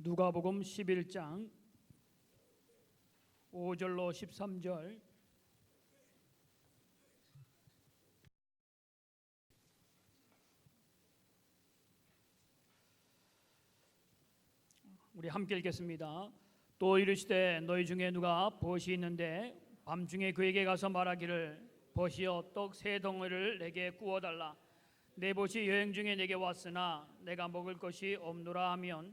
누가복음 11장 5절로 13절 우리 함께 읽겠습니다. 또 이르시되 너희 중에 누가 벗이 있는데 밤중에 그에게 가서 말하기를 벗이여 떡 세 덩어리를 내게 구워 달라 내 벗이 여행 중에 내게 왔으나 내가 먹을 것이 없노라 하면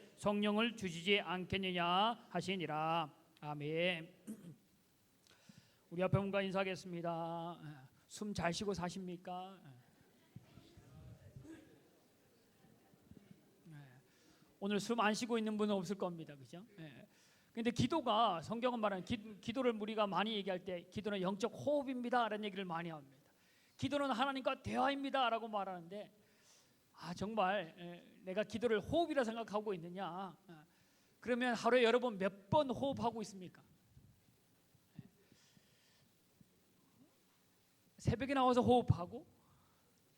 성령을 주시지 않겠느냐 하시니라 아멘. 우리 앞에 분과 인사하겠습니다. 숨 잘 쉬고 사십니까? 네. 오늘 숨 안 쉬고 있는 분은 없을 겁니다, 그죠? 예. 근데 기도가 성경은 말하는 기, 도를 우리가 많이 얘기할 때 기도는 영적 호흡입니다라는 얘기를 많이 합니다. 기도는 하나님과 대화입니다라고 말하는데 아 정말 에, 내가 기도를 호흡이라 생각하고 있느냐? 아, 그러면 하루에 여러분 몇 번 호흡하고 있습니까? 새벽에 나와서 호흡하고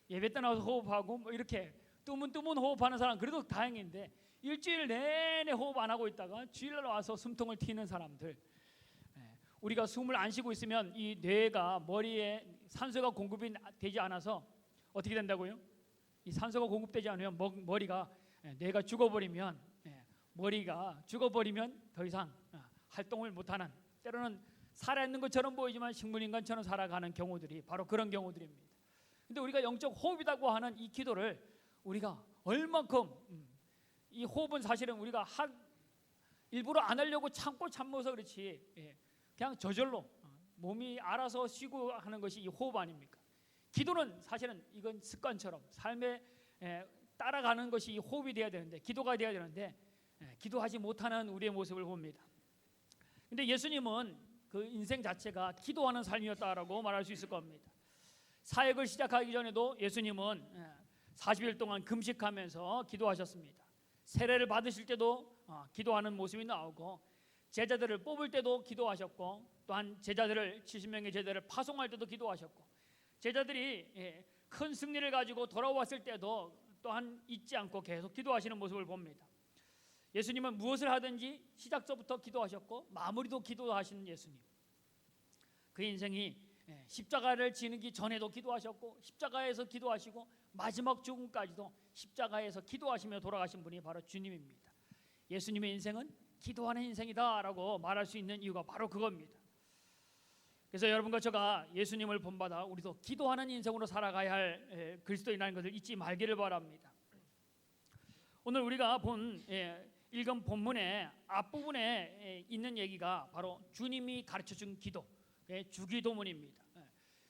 예배 때 나와서 호흡하고 뭐 이렇게 뜨문뜨문 호흡하는 사람 그래도 다행인데 일주일 내내 호흡 안 하고 있다가 주일날 와서 숨통을 튀는 사람들 예, 우리가 숨을 안 쉬고 있으면 이 뇌가 머리에 산소가 공급이 되지 않아서 어떻게 된다고요? 이 산소가 공급되지 않으면 머리가 예, 뇌가 죽어버리면 예, 머리가 죽어버리면 더 이상 아, 활동을 못하는 때로는 살아있는 것처럼 보이지만 식물인간처럼 살아가는 경우들이 바로 그런 경우들입니다. 근데 우리가 영적 호흡이라고 하는 이 기도를 우리가 얼만큼 음, 이 호흡은 사실은 우리가 한 일부러 안 하려고 참고 참어서 그렇지 예, 그냥 저절로 어, 몸이 알아서 쉬고 하는 것이 이 호흡 아닙니까? 기도는 사실은 이건 습관처럼 삶에 예, 따라가는 것이 이 호흡이 되어야 되는데 기도가 되어야 되는데 예, 기도하지 못하는 우리의 모습을 봅니다. 근데 예수님은 그 인생 자체가 기도하는 삶이었다라고 말할 수 있을 겁니다. 사역을 시작하기 전에도 예수님은 40일 동안 금식하면서 기도하셨습니다. 세례를 받으실 때도 어, 기도하는 모습이 나오고 제자들을 뽑을 때도 기도하셨고 또한 제자들을 70명의 제자들을 파송할 때도 기도하셨고 제자들이 예, 큰 승리를 가지고 돌아왔을 때도 또한 잊지 않고 계속 기도하시는 모습을 봅니다. 예수님은 무엇을 하든지 시작서부터 기도하셨고 마무리도 기도하시는 예수님. 그 인생이 예, 십자가를 지는기 전에도 기도하셨고 십자가에서 기도하시고 마지막 죽음까지도 십자가에서 기도하시며 돌아가신 분이 바로 주님입니다. 예수님의 인생은 기도하는 인생이다라고 말할 수 있는 이유가 바로 그겁니다. 그래서 여러분과 제가 예수님을 본받아 우리도 기도하는 인생으로 살아가야 할 그리스도인이라는 것을 잊지 말기를 바랍니다. 오늘 우리가 본 읽은 본문의 앞부분에 있는 얘기가 바로 주님이 가르쳐 준 기도, 주기도문입니다.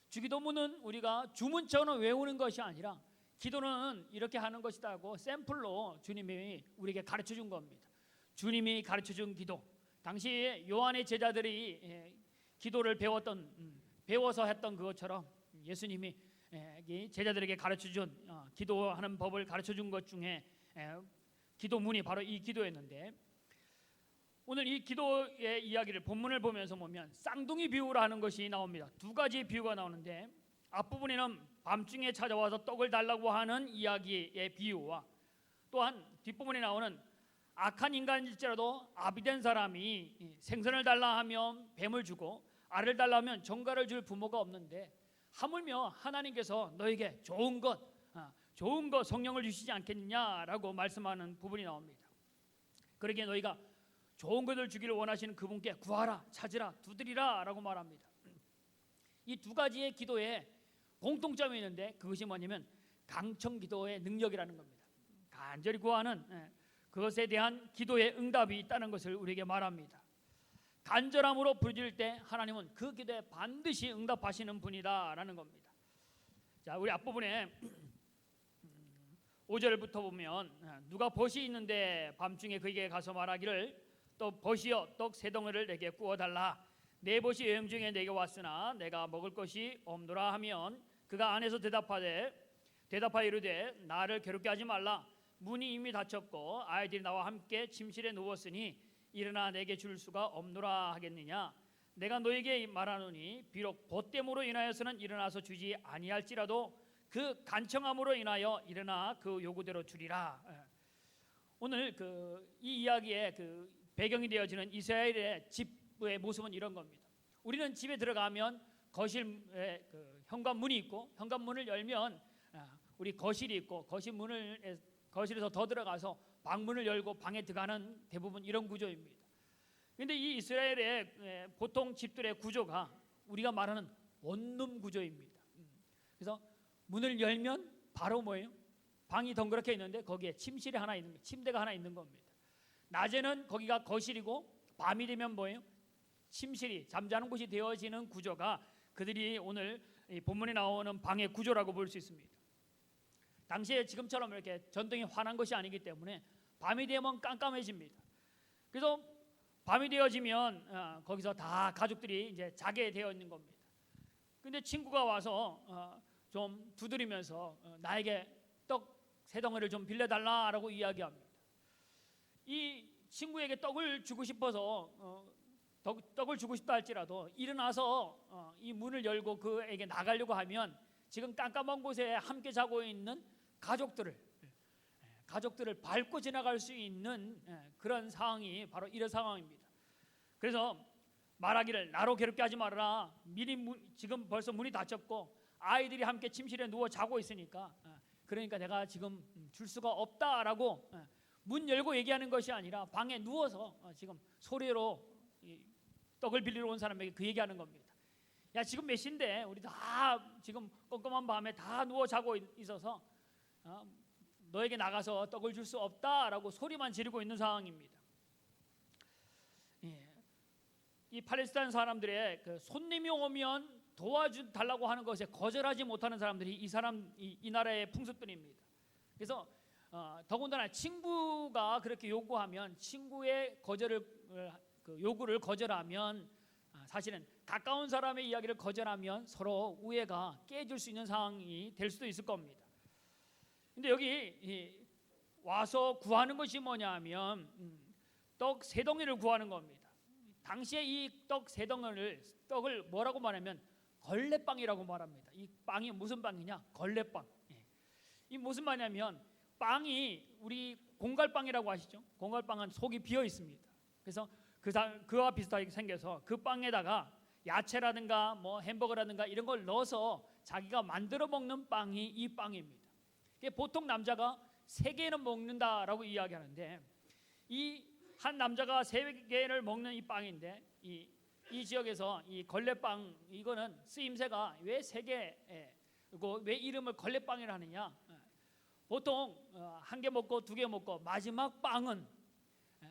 주기도문은 우리가 주문처럼 외우는 것이 아니라 기도는 이렇게 하는 것이다고 샘플로 주님이 우리에게 가르쳐 준 겁니다. 주님이 가르쳐 준 기도. 당시 요한의 제자들이 예, 기도를 배웠던 음, 배워서 했던 그것처럼 예수님이 예, 제자들에게 가르쳐 준 어, 기도하는 법을 가르쳐 준 것 중에 예, 기도문이 바로 이 기도였는데 오늘 이 기도의 이야기를 본문을 보면서 보면 쌍둥이 비유라는 것이 나옵니다. 두 가지 비유가 나오는데 앞부분에는 밤중에 찾아와서 떡을 달라고 하는 이야기의 비유와 또한 뒷부분에 나오는 악한 인간일지라도 아비된 사람이 생선을 달라 하면 뱀을 주고 알을 달라 하면 정가를 줄 부모가 없는데 하물며 하나님께서 너에게 좋은 것 아, 좋은 것 성령을 주시지 않겠느냐라고 말씀하는 부분이 나옵니다. 그러기에 너희가 좋은 것을 주기를 원하시는 그분께 구하라, 찾으라, 두드리라라고 말합니다. 이 두 가지의 기도에 공통점이 있는데 그것이 뭐냐면 강청 기도의 능력이라는 겁니다. 간절히 구하는 예, 그것에 대한 기도의 응답이 있다는 것을 우리에게 말합니다. 간절함으로 부르짖을 때 하나님은 그 기도에 반드시 응답하시는 분이다라는 겁니다. 자, 우리 앞부분에 5절부터 보면 아, 누가 벗이 있는데 밤중에 그에게 가서 말하기를 또 벗이여 떡 세 덩어리를 내게 구워 달라 내 벗이 여행 중에 내게 왔으나 내가 먹을 것이 없노라 하면 그가 안에서 대답하되 대답하여 이르되 나를 괴롭게 하지 말라 문이 이미 닫혔고 아이들이 나와 함께 침실에 누웠으니 일어나 내게 줄 수가 없노라 하겠느냐 내가 너에게 말하노니 비록 벗됨으로 인하여서는 일어나서 주지 아니할지라도 그 간청함으로 인하여 일어나 그 요구대로 주리라. 예. 오늘 그 이 이야기의 그 배경이 되어지는 이스라엘의 집의 모습은 이런 겁니다. 우리는 집에 들어가면 거실에 그 현관문이 있고 현관문을 열면 아, 우리 거실이 있고 거실 문을 거실에서 더 들어가서 방문을 열고 방에 들어가는 대부분 이런 구조입니다. 그런데 이 이스라엘의 에, 보통 집들의 구조가 우리가 말하는 원룸 구조입니다. 음. 그래서 문을 열면 바로 뭐예요? 방이 덩그랗게 있는데 거기에 침실이 하나 있는 침대가 하나 있는 겁니다. 낮에는 거기가 거실이고 밤이 되면 뭐예요? 침실이 잠자는 곳이 되어지는 구조가 그들이 오늘 이 본문에 나오는 방의 구조라고 볼 수 있습니다. 당시에 지금처럼 이렇게 전등이 환한 것이 아니기 때문에 밤이 되면 깜깜해집니다. 그래서 밤이 되어지면 어, 거기서 다 가족들이 이제 자게 되어 있는 겁니다. 근데 친구가 와서 어, 좀 두드리면서 어, 나에게 떡 세 덩어리를 좀 빌려달라라고 이야기합니다. 이 친구에게 떡을 주고 싶어서 어, 떡, 떡을 주고 싶다 할지라도 일어나서 어, 이 문을 열고 그에게 나가려고 하면 지금 깜깜한 곳에 함께 자고 있는 가족들을 예, 가족들을 밟고 지나갈 수 있는 예, 그런 상황이 바로 이런 상황입니다. 그래서 말하기를 나로 괴롭게 하지 말아라. 미리 문, 지금 벌써 문이 닫혔고 아이들이 함께 침실에 누워 자고 있으니까 예, 그러니까 내가 지금 줄 수가 없다라고 예, 문 열고 얘기하는 것이 아니라 방에 누워서 어, 지금 소리로 이 떡을 빌리러 온 사람에게 그 얘기하는 겁니다. 야 지금 몇 시인데 우리 다 지금 껌껌한 밤에 다 누워 자고 있- 있어서 어, 너에게 나가서 떡을 줄 수 없다라고 소리만 지르고 있는 상황입니다. 예. 이 팔레스타인 사람들의 그 손님이 오면 도와주 달라고 하는 것에 거절하지 못하는 사람들이 이 사람 이, 이 나라의 풍습들입니다. 그래서 어, 더군다나 친구가 그렇게 요구하면 친구의 거절을 어, 그 요구를 거절하면 아, 사실은 가까운 사람의 이야기를 거절하면 서로 우애가 깨질 수 있는 상황이 될 수도 있을 겁니다. 근데 여기 이 와서 구하는 것이 뭐냐면 음, 떡세 덩이를 구하는 겁니다. 당시에 이 떡세 덩이를 떡을 뭐라고 말하면 걸레빵이라고 말합니다. 이 빵이 무슨 빵이냐? 걸레빵. 예. 이 무슨 말이냐면 빵이 우리 공갈빵이라고 아시죠? 공갈빵은 속이 비어 있습니다. 그래서 그 사- 그와 비슷하게 생겨서 그 빵에다가 야채라든가 뭐 햄버거라든가 이런 걸 넣어서 자기가 만들어 먹는 빵이 이 빵입니다. 보통 남자가 세 개는 먹는다라고 이야기하는데 이 한 남자가 세 개를 먹는 이 빵인데 이, 이 지역에서 이 걸레빵 이거는 쓰임새가 왜 세 개? 그리고 왜 이름을 걸레빵이라 하느냐? 예. 보통 어, 한개 먹고 두 개 먹고 마지막 빵은 예,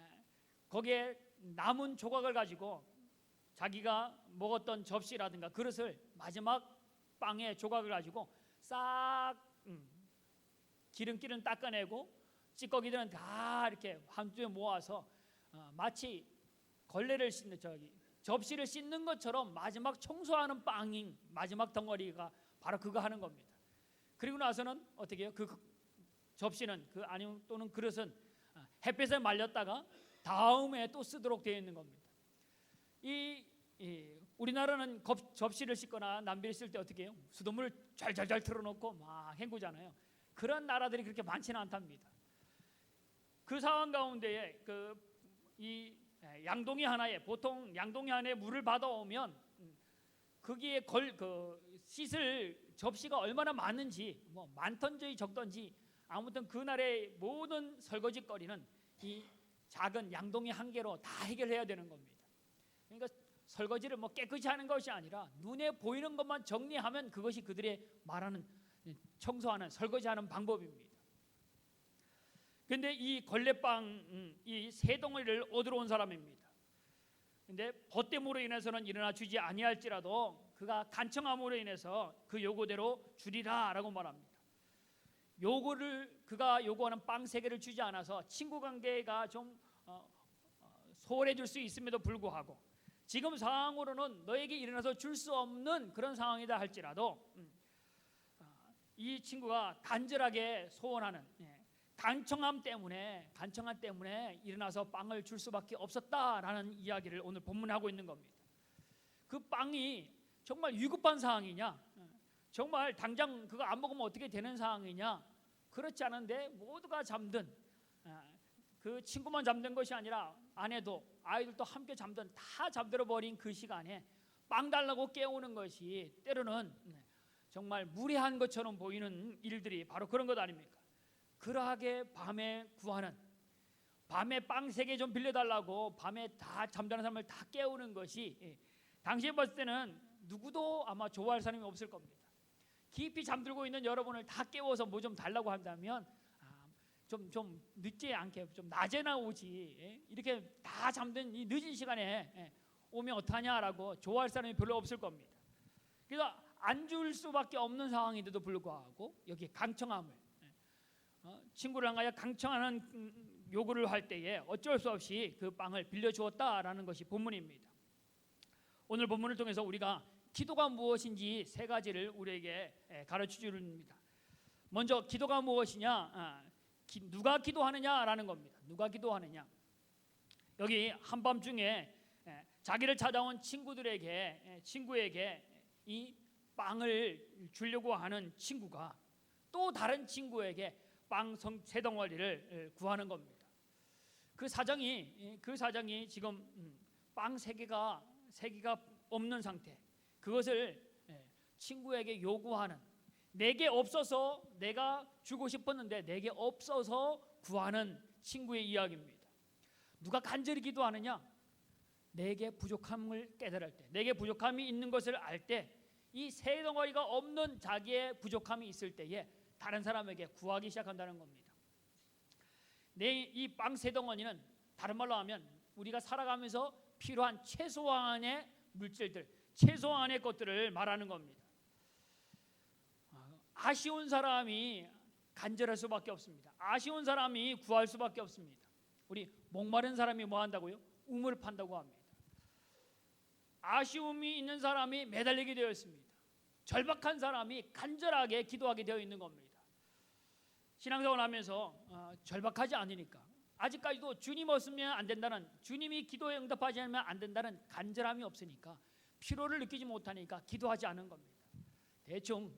거기에 남은 조각을 가지고 자기가 먹었던 접시라든가 그릇을 마지막 빵의 조각을 가지고 싹 음, 기름기는 닦아내고 찌꺼기들은 다 이렇게 한쪽에 모아서 어, 마치 걸레를 씻는 저기 접시를 씻는 것처럼 마지막 청소하는 빵인 마지막 덩어리가 바로 그거 하는 겁니다. 그리고 나서는 어떻게 해요? 그 접시는 그 아니면 또는 그릇은 어, 햇빛에 말렸다가 다음에 또 쓰도록 되어 있는 겁니다. 이, 이 우리나라는 겁- 접시를 씻거나 남비를 쓸 때 어떻게 해요? 수돗물을 잘잘잘 틀어놓고 막 헹구잖아요. 그런 나라들이 그렇게 많지는 않답니다. 그 상황 가운데에 그 이 양동이 하나에 보통 양동이 하나에 물을 받아오면 음, 거기에 걸 그 씻을 접시가 얼마나 많은지 뭐 많던지 적던지 아무튼 그날의 모든 설거지거리는 이 작은 양동이 한 개로 다 해결해야 되는 겁니다. 그러니까 설거지를 뭐 깨끗이 하는 것이 아니라 눈에 보이는 것만 정리하면 그것이 그들의 말하는 청소하는 설거지하는 방법입니다. 근데 이 걸레빵 음, 이세 덩어리를 얻으러 온 사람입니다. 근데 벗됨으로 인해서는 일어나 주지 아니할지라도 그가 간청함으로 인해서 그 요구대로 주리라라고 말합니다. 요구를 그가 요구하는 빵 세 개를 주지 않아서 친구 관계가 좀 어, 어, 소홀해질 수 있음에도 불구하고 지금 상황으로는 너에게 일어나서 줄 수 없는 그런 상황이다 할지라도 음, 어, 이 친구가 간절하게 소원하는 예, 간청함 때문에 간청함 때문에 일어나서 빵을 줄 수밖에 없었다라는 이야기를 오늘 본문하고 있는 겁니다. 그 빵이 정말 위급한 상황이냐? 예, 정말 당장 그거 안 먹으면 어떻게 되는 상황이냐? 그렇지 않은데 모두가 잠든 예, 그 친구만 잠든 것이 아니라 아내도 아이들도 함께 잠든 다 잠들어 버린 그 시간에 빵 달라고 깨우는 것이 때로는 네, 정말 무례한 것처럼 보이는 일들이 바로 그런 것 아닙니까? 그러하게 밤에 구하는 밤에 빵 세 개 좀 빌려달라고 밤에 다 잠자는 사람을 다 깨우는 것이 예, 당시에 봤을 때는 누구도 아마 좋아할 사람이 없을 겁니다. 깊이 잠들고 있는 여러분을 다 깨워서 뭐 좀 달라고 한다면 좀좀 아, 좀 늦지 않게 좀 낮에나 오지 예? 이렇게 다 잠든 이 늦은 시간에 예, 오면 어떠냐라고 좋아할 사람이 별로 없을 겁니다. 그래서 안 줄 수밖에 없는 상황인데도 불구하고 여기 강청함을 어, 친구를 향하여 강청하는 음, 요구를 할 때에 어쩔 수 없이 그 빵을 빌려 주었다라는 것이 본문입니다. 오늘 본문을 통해서 우리가 기도가 무엇인지 세 가지를 우리에게 가르쳐 줍니다. 먼저 기도가 무엇이냐? 아, 누가 기도하느냐라는 겁니다. 누가 기도하느냐? 여기 한밤중에 자기를 찾아온 친구들에게 친구에게 이 빵을 주려고 하는 친구가 또 다른 친구에게 빵세 덩어리를 구하는 겁니다. 그 사정이 그 사정이 지금 음, 빵세 개가 세 개가 없는 상태. 그것을 친구에게 요구하는 내게 없어서 내가 주고 싶었는데 내게 없어서 구하는 친구의 이야기입니다. 누가 간절히 기도하느냐? 내게 부족함을 깨달을 때, 내게 부족함이 있는 것을 알 때, 이 세 덩어리가 없는 자기의 부족함이 있을 때에 다른 사람에게 구하기 시작한다는 겁니다. 내이빵 세 덩어리는 다른 말로 하면 우리가 살아가면서 필요한 최소한의 물질들, 최소한의 것들을 말하는 겁니다. 아쉬운 사람이 간절할 수밖에 없습니다. 아쉬운 사람이 구할 수밖에 없습니다. 우리 목마른 사람이 뭐 한다고요? 우물 판다고 합니다. 아쉬움이 있는 사람이 매달리게 되어 있습니다. 절박한 사람이 간절하게 기도하게 되어 있는 겁니다. 신앙생활 하면서 어, 절박하지 않으니까 아직까지도 주님 없으면 안 된다는 주님이 기도에 응답하지 않으면 안 된다는 간절함이 없으니까 피로를 느끼지 못하니까 기도하지 않은 겁니다. 대충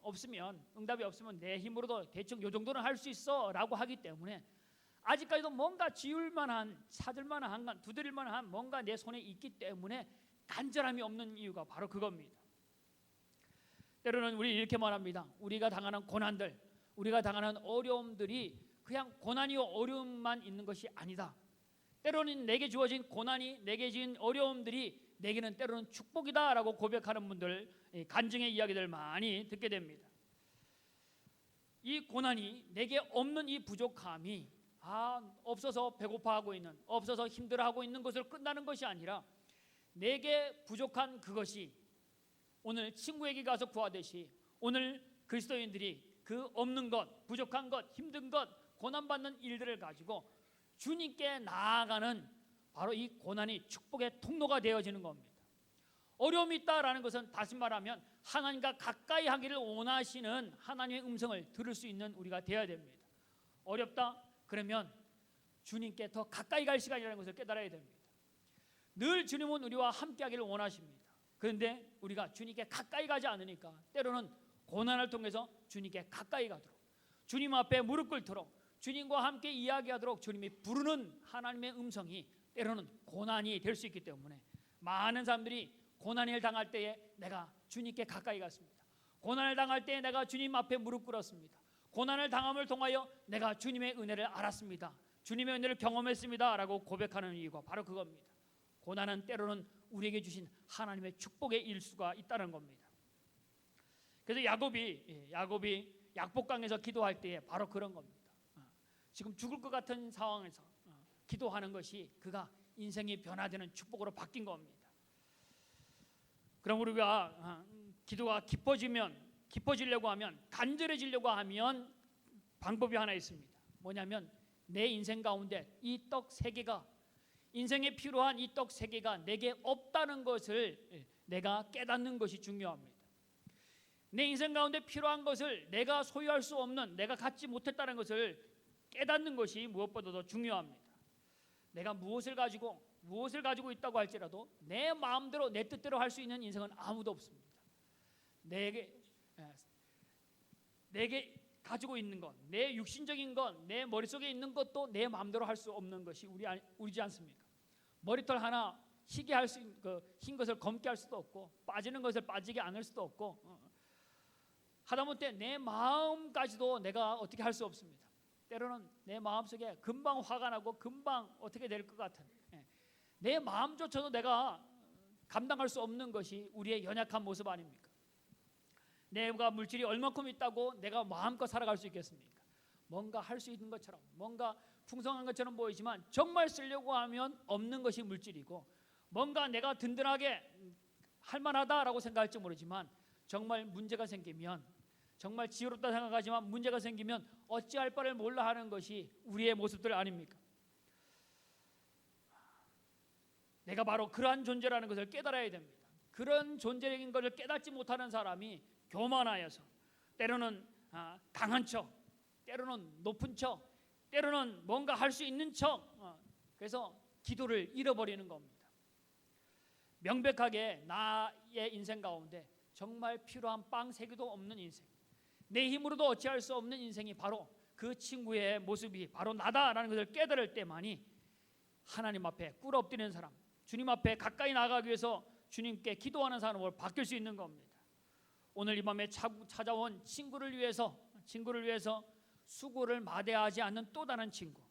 없으면 응답이 없으면 내 힘으로도 대충 요 정도는 할 수 있어라고 하기 때문에 아직까지도 뭔가 지울 만한 찾을 만한 두드릴 만한 뭔가 내 손에 있기 때문에 간절함이 없는 이유가 바로 그겁니다. 때로는 우리 이렇게 말합니다. 우리가 당하는 고난들 우리가 당하는 어려움들이 그냥 고난이요 어려움만 있는 것이 아니다. 때로는 내게 주어진 고난이 내게 주어진 어려움들이 내게는 때로는 축복이다라고 고백하는 분들 간증의 이야기들 많이 듣게 됩니다. 이 고난이 내게 없는 이 부족함이 아 없어서 배고파하고 있는 없어서 힘들어하고 있는 것을 끝나는 것이 아니라 내게 부족한 그것이 오늘 친구에게 가서 구하듯이 오늘 그리스도인들이 그 없는 것, 부족한 것, 힘든 것, 고난받는 일들을 가지고 주님께 나아가는 바로 이 고난이 축복의 통로가 되어지는 겁니다. 어려움이 있다라는 것은 다시 말하면 하나님과 가까이 하기를 원하시는 하나님의 음성을 들을 수 있는 우리가 되어야 됩니다. 어렵다? 그러면 주님께 더 가까이 갈 시간이라는 것을 깨달아야 됩니다. 늘 주님은 우리와 함께 하기를 원하십니다. 그런데 우리가 주님께 가까이 가지 않으니까 때로는 고난을 통해서 주님께 가까이 가도록 주님 앞에 무릎 꿇도록 주님과 함께 이야기하도록 주님이 부르는 하나님의 음성이 때로는 고난이 될 수 있기 때문에 많은 사람들이 고난을 당할 때에 내가 주님께 가까이 갔습니다. 고난을 당할 때에 내가 주님 앞에 무릎 꿇었습니다. 고난을 당함을 통하여 내가 주님의 은혜를 알았습니다. 주님의 은혜를 경험했습니다라고 고백하는 이유가 바로 그겁니다. 고난은 때로는 우리에게 주신 하나님의 축복의 일수가 있다는 겁니다. 그래서 야곱이 예, 야곱이 약복강에서 기도할 때에 바로 그런 겁니다. 어, 지금 죽을 것 같은 상황에서 어, 기도하는 것이 그가 인생이 변화되는 축복으로 바뀐 겁니다. 그럼 우리가 어, 기도가 깊어지면 깊어지려고 하면 간절해지려고 하면 방법이 하나 있습니다. 뭐냐면 내 인생 가운데 이 떡 세 개가 인생에 필요한 이 떡 세 개가 내게 없다는 것을 내가 깨닫는 것이 중요합니다. 내 인생 가운데 필요한 것을 내가 소유할 수 없는 내가 갖지 못했다는 것을 깨닫는 것이 무엇보다도 중요합니다. 내가 무엇을 가지고 무엇을 가지고 있다고 할지라도 내 마음대로 내 뜻대로 할 수 있는 인생은 아무도 없습니다. 내게 내게 가지고 있는 것, 내 육신적인 것, 내 머릿속에 있는 것도 내 마음대로 할 수 없는 것이 우리 우리지 않습니까? 머리털 하나 희게 할수 그흰 것을 검게 할 수도 없고 빠지는 것을 빠지게 않을 수도 없고 어. 하다못해 내 마음까지도 내가 어떻게 할 수 없습니다. 때로는 내 마음속에 금방 화가 나고 금방 어떻게 될 것 같은 예. 내 마음조차도 내가 감당할 수 없는 것이 우리의 연약한 모습 아닙니까? 내가 물질이 얼마큼 있다고 내가 마음껏 살아갈 수 있겠습니까? 뭔가 할 수 있는 것처럼 뭔가 풍성한 것처럼 보이지만 정말 쓰려고 하면 없는 것이 물질이고 뭔가 내가 든든하게 할 만하다라고 생각할지 모르지만 정말 문제가 생기면 정말 지혜롭다 생각하지만 문제가 생기면 어찌할 바를 몰라 하는 것이 우리의 모습들 아닙니까? 내가 바로 그러한 존재라는 것을 깨달아야 됩니다. 그런 존재적인 것을 깨닫지 못하는 사람이 교만하여서 때로는 아, 강한 척, 때로는 높은 척, 때로는 뭔가 할 수 있는 척, 어, 그래서 기도를 잃어버리는 겁니다. 명백하게 나의 인생 가운데 정말 필요한 빵 세 개도 없는 인생, 내 힘으로도 어찌할 수 없는 인생이 바로 그 친구의 모습이 바로 나다라는 것을 깨달을 때만이 하나님 앞에 꿇어 엎드리는 사람, 주님 앞에 가까이 나가기 위해서 주님께 기도하는 사람으로 바뀔 수 있는 겁니다. 오늘 이 밤에 찾아온 친구를 위해서 친구를 위해서 수고를 마대하지 않는 또 다른 친구.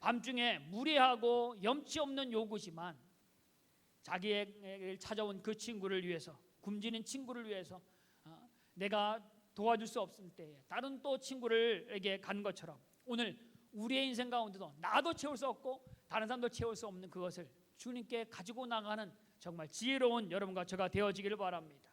밤중에 무례하고 염치 없는 요구지만 자기에게 찾아온 그 친구를 위해서 굶주린 친구를 위해서 어, 내가 도와줄 수 없을 때에 다른 또 친구를에게 간 것처럼 오늘 우리의 인생 가운데도 나도 채울 수 없고 다른 사람도 채울 수 없는 그것을 주님께 가지고 나가는 정말 지혜로운 여러분과 저가 되어지기를 바랍니다.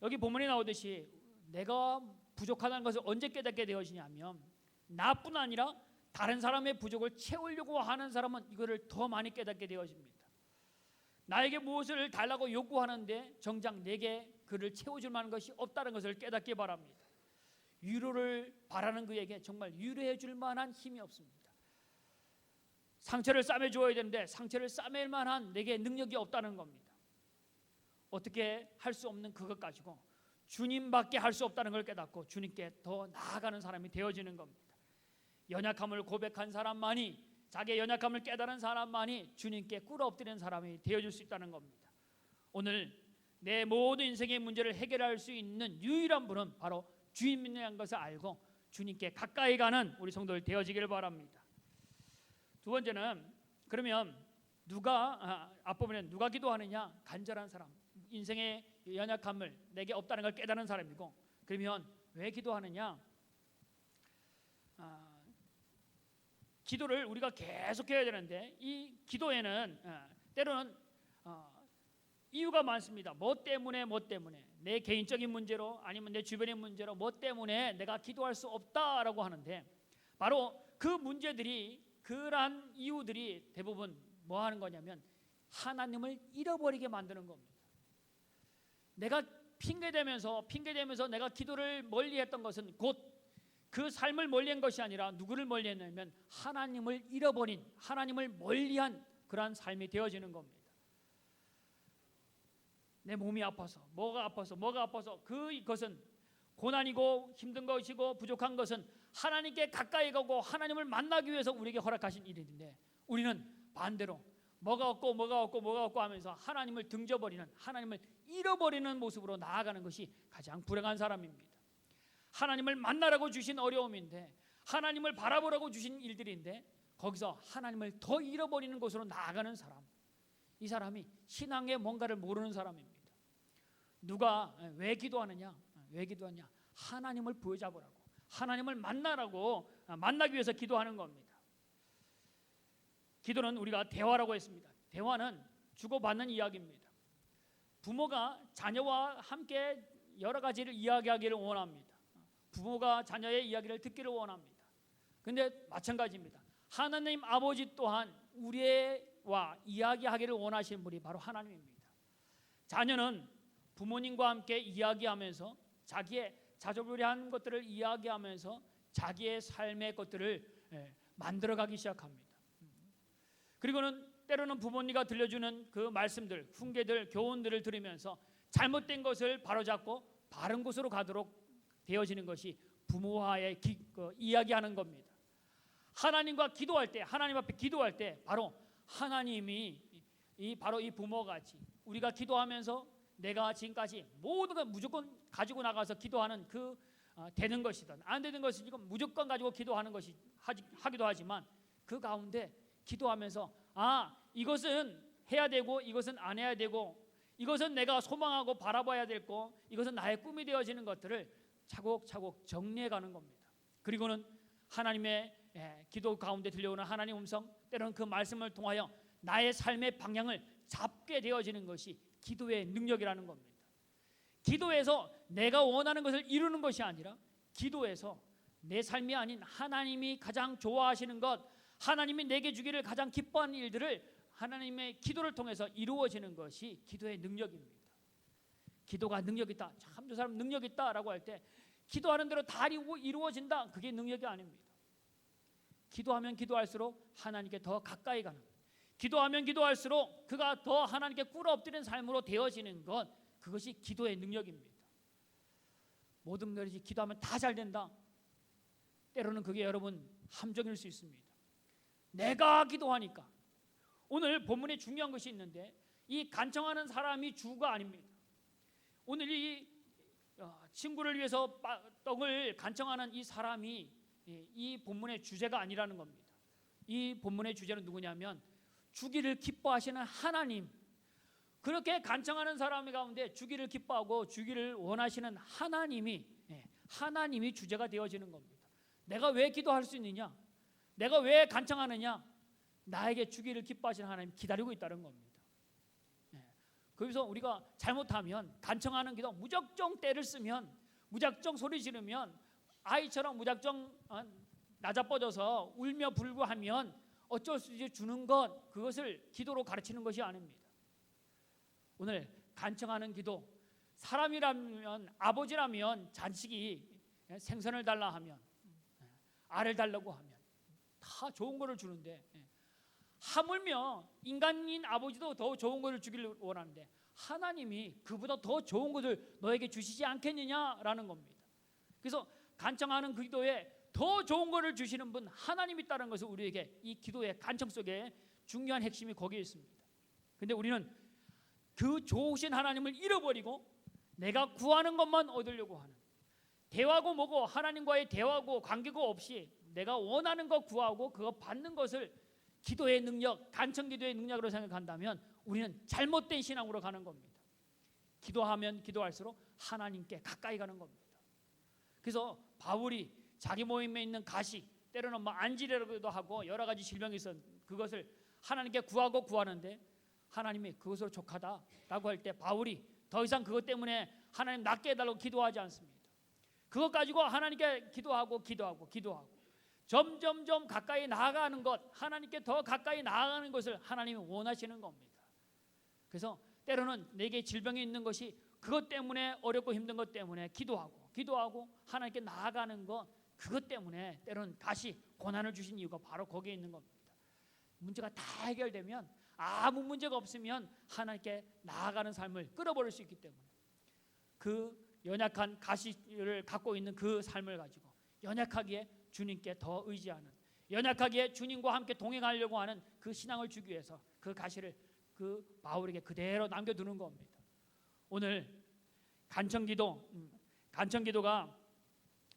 여기 본문에 나오듯이 내가 부족하다는 것을 언제 깨닫게 되어지냐면 나뿐 아니라 다른 사람의 부족을 채우려고 하는 사람은 이거를 더 많이 깨닫게 되어집니다. 나에게 무엇을 달라고 요구하는데 정작 내게 그를 채워줄 만한 것이 없다는 것을 깨닫기 바랍니다. 위로를 바라는 그에게 정말 위로해 줄 만한 힘이 없습니다. 상처를 싸매 주어야 되는데 상처를 싸맬 만한 내게 능력이 없다는 겁니다. 어떻게 할 수 없는 그것 가지고 주님밖에 할 수 없다는 걸 깨닫고 주님께 더 나아가는 사람이 되어지는 겁니다. 연약함을 고백한 사람만이 자기의 연약함을 깨달은 사람만이 주님께 꿇어 엎드리는 사람이 되어줄 수 있다는 겁니다. 오늘 내 모든 인생의 문제를 해결할 수 있는 유일한 분은 바로 주님이라는 것을 알고 주님께 가까이 가는 우리 성도들 되어지기를 바랍니다. 두 번째는 그러면 누가 아, 앞부분에 누가 기도하느냐 간절한 사람 인생의 연약함을 내게 없다는 걸 깨닫는 사람이고 그러면 왜 기도하느냐? 아, 기도를 우리가 계속해야 되는데 이 기도에는 어, 때로는 어, 이유가 많습니다. 뭐 때문에 뭐 때문에 내 개인적인 문제로 아니면 내 주변의 문제로 뭐 때문에 내가 기도할 수 없다라고 하는데 바로 그 문제들이 그러한 이유들이 대부분 뭐 하는 거냐면 하나님을 잃어버리게 만드는 겁니다. 내가 핑계 대면서 핑계 대면서 내가 기도를 멀리했던 것은 곧 그 삶을 멀리한 것이 아니라 누구를 멀리했냐면 하나님을 잃어버린 하나님을 멀리한 그러한 삶이 되어지는 겁니다. 내 몸이 아파서 뭐가 아파서 뭐가 아파서 그것은 고난이고 힘든 것이고 부족한 것은 하나님께 가까이 가고 하나님을 만나기 위해서 우리에게 허락하신 일인데 우리는 반대로 뭐가 없고 뭐가 없고 뭐가 없고 하면서 하나님을 등져버리는 하나님을 잃어버리는 모습으로 나아가는 것이 가장 불행한 사람입니다. 하나님을 만나라고 주신 어려움인데 하나님을 바라보라고 주신 일들인데 거기서 하나님을 더 잃어버리는 곳으로 나아가는 사람. 이 사람이 신앙의 뭔가를 모르는 사람입니다. 누가 왜 기도하느냐? 왜 기도하냐? 하나님을 부여잡으라고. 하나님을 만나라고 만나기 위해서 기도하는 겁니다. 기도는 우리가 대화라고 했습니다. 대화는 주고받는 이야기입니다. 부모가 자녀와 함께 여러 가지를 이야기하기를 원합니다. 부모가 자녀의 이야기를 듣기를 원합니다. 근데 마찬가지입니다. 하나님 아버지 또한 우리와 이야기하기를 원하시는 분이 바로 하나님입니다. 자녀는 부모님과 함께 이야기하면서 자기의 자조불리한 것들을 이야기하면서 자기의 삶의 것들을 예, 만들어가기 시작합니다. 그리고는 때로는 부모님과 들려주는 그 말씀들, 훈계들, 교훈들을 들으면서 잘못된 것을 바로잡고 바른 곳으로 가도록 되어지는 것이 부모와의 기, 그, 이야기하는 겁니다. 하나님과 기도할 때, 하나님 앞에 기도할 때 바로 하나님이 이 바로 이 부모같이 우리가 기도하면서 내가 지금까지 모든 걸 무조건 가지고 나가서 기도하는 그 어, 되는 것이든 안 되는 것이 지금 무조건 가지고 기도하는 것이 하기도 하지만 그 가운데 기도하면서 아 이것은 해야 되고 이것은 안 해야 되고 이것은 내가 소망하고 바라봐야 될고 이것은 나의 꿈이 되어지는 것들을 차곡차곡 정리해 가는 겁니다. 그리고는 하나님의 예, 기도 가운데 들려오는 하나님 음성 때로는 그 말씀을 통하여 나의 삶의 방향을 잡게 되어지는 것이 기도의 능력이라는 겁니다. 기도에서 내가 원하는 것을 이루는 것이 아니라 기도에서 내 삶이 아닌 하나님이 가장 좋아하시는 것, 하나님이 내게 주기를 가장 기뻐하는 일들을 하나님의 기도를 통해서 이루어지는 것이 기도의 능력입니다. 기도가 능력 있다. 참 저 사람 능력 있다라고 할 때 기도하는 대로 다 이루어진다. 그게 능력이 아닙니다. 기도하면 기도할수록 하나님께 더 가까이 가는 기도하면 기도할수록 그가 더 하나님께 꿇어 엎드리는 삶으로 되어지는 것 그것이 기도의 능력입니다. 모든 것이 기도하면 다 잘 된다. 때로는 그게 여러분 함정일 수 있습니다. 내가 기도하니까 오늘 본문에 중요한 것이 있는데 이 간청하는 사람이 주가 아닙니다. 오늘 이 어, 친구를 위해서 떡을 간청하는 이 사람이 이 본문의 주제가 아니라는 겁니다. 이 본문의 주제는 누구냐면 주기를 기뻐하시는 하나님. 그렇게 간청하는 사람 가운데 주기를 기뻐하고 주기를 원하시는 하나님이 예, 하나님이 주제가 되어지는 겁니다. 내가 왜 기도할 수 있느냐? 내가 왜 간청하느냐? 나에게 주기를 기뻐하시는 하나님 기다리고 있다는 겁니다. 예, 그래서 우리가 잘못하면 간청하는 기도 무작정 때를 쓰면 무작정 소리 지르면 아이처럼 무작정 어, 나자뻗어서 울며 불구하면 어쩔 수 없이 주는 것 그것을 기도로 가르치는 것이 아닙니다. 오늘 간청하는 기도 사람이라면 아버지라면 자식이 생선을 달라 하면 알을 달라고 하면 다 좋은 거를 주는데 하물며 인간인 아버지도 더 좋은 것을 주기를 원하는데 하나님이 그보다 더 좋은 것을 너에게 주시지 않겠느냐라는 겁니다. 그래서 간청하는 그 기도에 더 좋은 것을 주시는 분 하나님이 있다는 것을 우리에게 이 기도의 간청 속에 중요한 핵심이 거기에 있습니다. 근데 우리는 그 좋으신 하나님을 잃어버리고 내가 구하는 것만 얻으려고 하는 대화고 뭐고 하나님과의 대화고 관계고 없이 내가 원하는 것 구하고 그거 받는 것을 기도의 능력, 간청 기도의 능력으로 생각한다면 우리는 잘못된 신앙으로 가는 겁니다. 기도하면 기도할수록 하나님께 가까이 가는 겁니다. 그래서 바울이 자기 모임에 있는 가시 때로는 뭐 안지라고도 하고 여러 가지 질병이 있어 그것을 하나님께 구하고 구하는데 하나님이 그것으로 족하다라고 할 때 바울이 더 이상 그것 때문에 하나님 낫게 해달라고 기도하지 않습니다. 그것 가지고 하나님께 기도하고 기도하고 기도하고 점점점 가까이 나아가는 것 하나님께 더 가까이 나아가는 것을 하나님이 원하시는 겁니다. 그래서 때로는 내게 질병이 있는 것이 그것 때문에 어렵고 힘든 것 때문에 기도하고 기도하고 하나님께 나아가는 것 그것 때문에 때로는 다시 고난을 주신 이유가 바로 거기에 있는 겁니다. 문제가 다 해결되면 아무 문제가 없으면 하나님께 나아가는 삶을 끌어버릴 수 있기 때문에 그 연약한 가시를 갖고 있는 그 삶을 가지고 연약하기에 주님께 더 의지하는 연약하기에 주님과 함께 동행하려고 하는 그 신앙을 주기 위해서 그 가시를 그 바울에게 그대로 남겨두는 겁니다. 오늘 간청기도 음, 간청기도가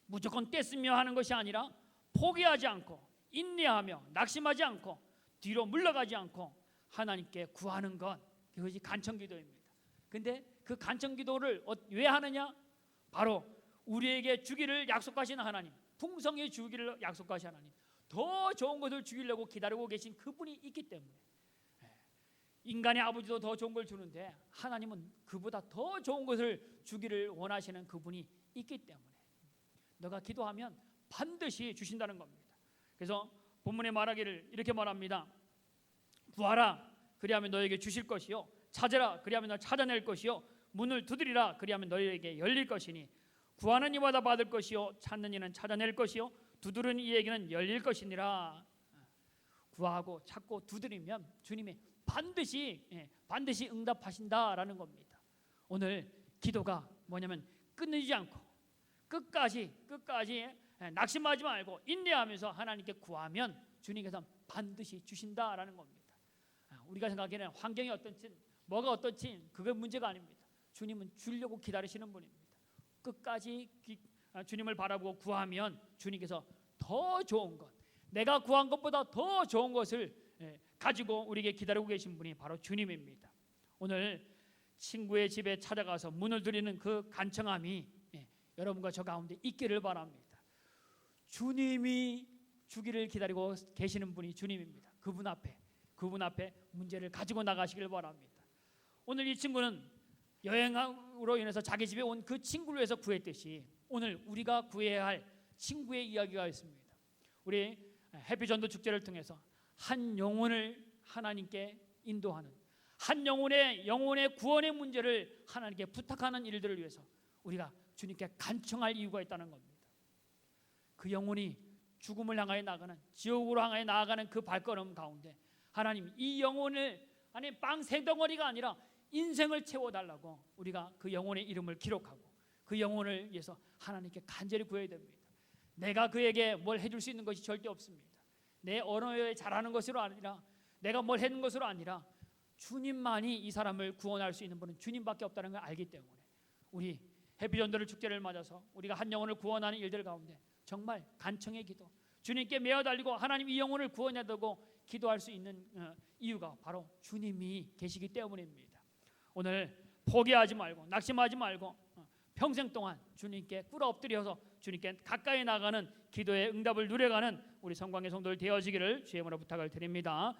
무조건 떼쓰며 하는 것이 아니라 포기하지 않고 인내하며 낙심하지 않고 뒤로 물러가지 않고 하나님께 구하는 것 그것이 간청 기도입니다. 근데 그 간청 기도를 어- 왜 하느냐? 바로 우리에게 주기를 약속하신 하나님, 풍성히 주기를 약속하신 하나님, 더 좋은 것을 주기려고 기다리고 계신 그분이 있기 때문에 예. 인간의 아버지도 더 좋은 걸 주는데 하나님은 그보다 더 좋은 것을 주기를 원하시는 그분이 있기 때문에 너가 기도하면 반드시 주신다는 겁니다. 그래서 본문에 말하기를 이렇게 말합니다. 구하라 그리하면 너에게 주실 것이요 찾으라 그리하면 너 찾아낼 것이요 문을 두드리라 그리하면 너에게 열릴 것이니 구하는 이마다 받을 것이요 찾는 이는 찾아낼 것이요 두드리는 이에게는 열릴 것이니라 구하고 찾고 두드리면 주님이 반드시 예, 반드시 응답하신다라는 겁니다. 오늘 기도가 뭐냐면 끊이지 않고 끝까지 끝까지 예, 낙심하지 말고 인내하면서 하나님께 구하면 주님께서 반드시 주신다라는 겁니다. 아, 우리가 생각하기에는 환경이 어떻든 뭐가 어떻든 그게 문제가 아닙니다. 주님은 주려고 기다리시는 분입니다. 끝까지 기- 아, 주님을 바라보고 구하면 주님께서 더 좋은 것, 내가 구한 것보다 더 좋은 것을 예, 가지고 우리에게 기다리고 계신 분이 바로 주님입니다. 오늘 친구의 집에 찾아가서 문을 두리는 그 간청함이 예, 여러분과 저 가운데 있기를 바랍니다. 주님이 주기를 기다리고 계시는 분이 주님입니다. 그분 앞에 그분 앞에 문제를 가지고 나가시길 바랍니다. 오늘 이 친구는 여행으로 인해서 자기 집에 온 그 친구를 위해서 구했듯이 오늘 우리가 구해야 할 친구의 이야기가 있습니다. 우리 해피 전도 축제를 통해서 한 영혼을 하나님께 인도하는 한 영혼의 영혼의 구원의 문제를 하나님께 부탁하는 일들을 위해서 우리가 주님께 간청할 이유가 있다는 겁니다. 그 영혼이 죽음을 향하여 나가는 지옥으로 향하여 나아가는 그 발걸음 가운데 하나님 이 영혼을 아니 빵 세 덩어리가 아니라 인생을 채워 달라고 우리가 그 영혼의 이름을 기록하고 그 영혼을 위해서 하나님께 간절히 구해야 됩니다. 내가 그에게 뭘 해줄 수 있는 것이 절대 없습니다. 내 언어에 잘하는 것으로 아니라 내가 뭘 해는 것으로 아니라 주님만이 이 사람을 구원할 수 있는 분은 주님밖에 없다는 걸 알기 때문에 우리 해피전도를 축제를 맞아서 우리가 한 영혼을 구원하는 일들 가운데 정말 간청의 기도 주님께 매어 달리고 하나님 이 영혼을 구원해 두고 기도할 수 있는 어, 이유가 바로 주님이 계시기 때문입니다. 오늘 포기하지 말고 낙심하지 말고 어, 평생 동안 주님께 꿇어 엎드려서 주님께 가까이 나가는 기도의 응답을 누려가는 우리 성광의 성도들 되어지기를 주의 이름으로 부탁을 드립니다.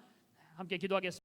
함께 기도하겠습니다.